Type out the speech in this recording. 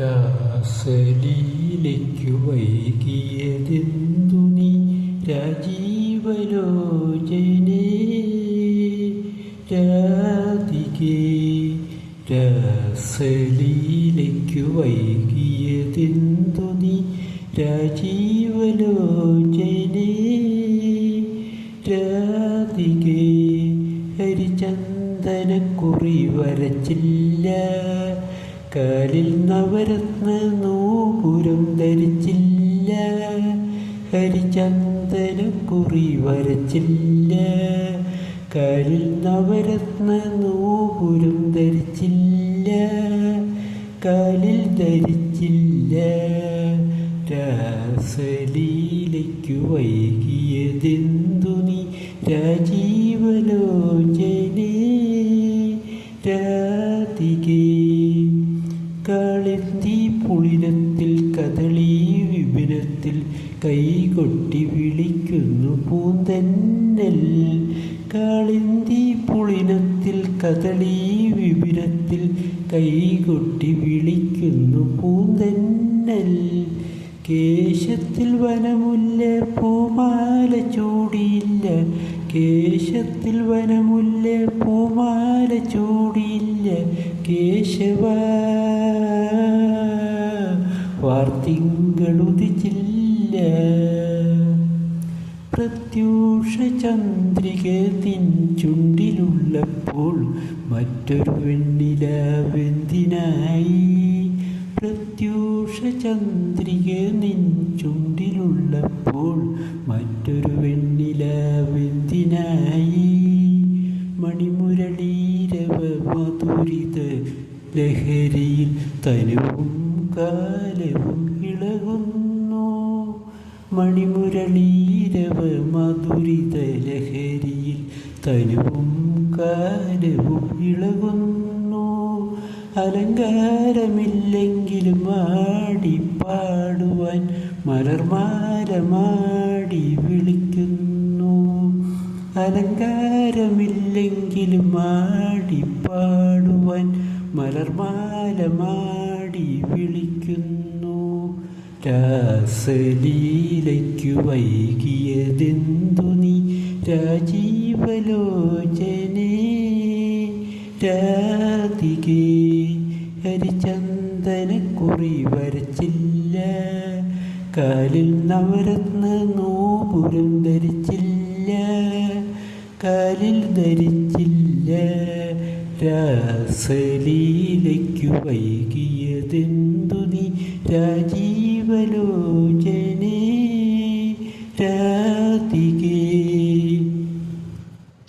രാസലീലയ്ക്കു വൈകിയതെന്തു നീ രാജീവലോചനേ? രാധികേ രാസലീലയ്ക്കു വൈകിയതെന്തു നീ രാജീവലോചനേ? രാധികേ ഹരിചന്ദനക്കുറി വരച്ചില്ല. കാലിൽ നവരത്ന നൂപുരം ധരിച്ചില്ല. ഹരിചന്ദനക്കുറി വരച്ചില്ല. കാലിൽ നവരത്ന നൂപുരം ധരിച്ചില്ല. കാലിൽ ധരിച്ചില്ല. രാസലീലയ്ക്കു വൈകിയതെന്തു നീ രാജീവലോചനേ കാളിന്തി പുളിനത്തിൽ കദളി വിപിനത്തിൽ കൈകൊട്ടി വിളിക്കുന്നു പൂന്തന്നൽ. കാളിന്തി പുളിനത്തിൽ കദളി വിപിനത്തിൽ കൈകൊട്ടി വിളിക്കുന്നു പൂന്തന്നൽ. കേശത്തിൽ വനമുല്ല പൂമാല ചൂടിയില്ല. കേശത്തിൽ വനമുല്ല പൂമാല ചൂടിയില്ല. കേശവ. വാർത്തിങ്കളുദിച്ചില്ല. പ്രത്യൂഷ ചന്ദ്രിക തിൻ ചുണ്ടിലുള്ളപ്പോൾ മറ്റൊരു വെണ്ണിലാവെന്തിനായി പ്രത്യൂഷ ചന്ദ്രിക നിൻ ചുണ്ടിലുള്ളപ്പോൾ മറ്റൊരു വെണ്ണിലാവെന്തിനായി മണിമുരളീരവ മധുരിത ലഹരിയിൽ തനുവും കാലവും ഇളകുന്നു. മണിമുരളീരവ മധുരിത ലഹരിയിൽ തനുവും കാലവും ഇളകുന്നു. അലങ്കാരമില്ലെങ്കിലും ആടി പാടുവാൻ മലർമാരമാടി വിളിക്കുന്നു. അലങ്കാരമില്ലെങ്കിലും ആടി പാടുവാൻ മലർമാലമാടി വിളിക്കുന്നു. രാസലീലയ്ക്കു വൈകിയതെന്തു നീ? രാജീവലോചനേ രാധികേ ഹരിചന്ദനക്കുറി വരച്ചില്ല കാലിൽ നവരത്ന നോപുരം ധരിച്ചില്ല. കാലിൽ ധരിച്ചില്ല. രാസലീലയ്ക്കു വൈകിയതെന്തു നീ രാജീവലോചനേ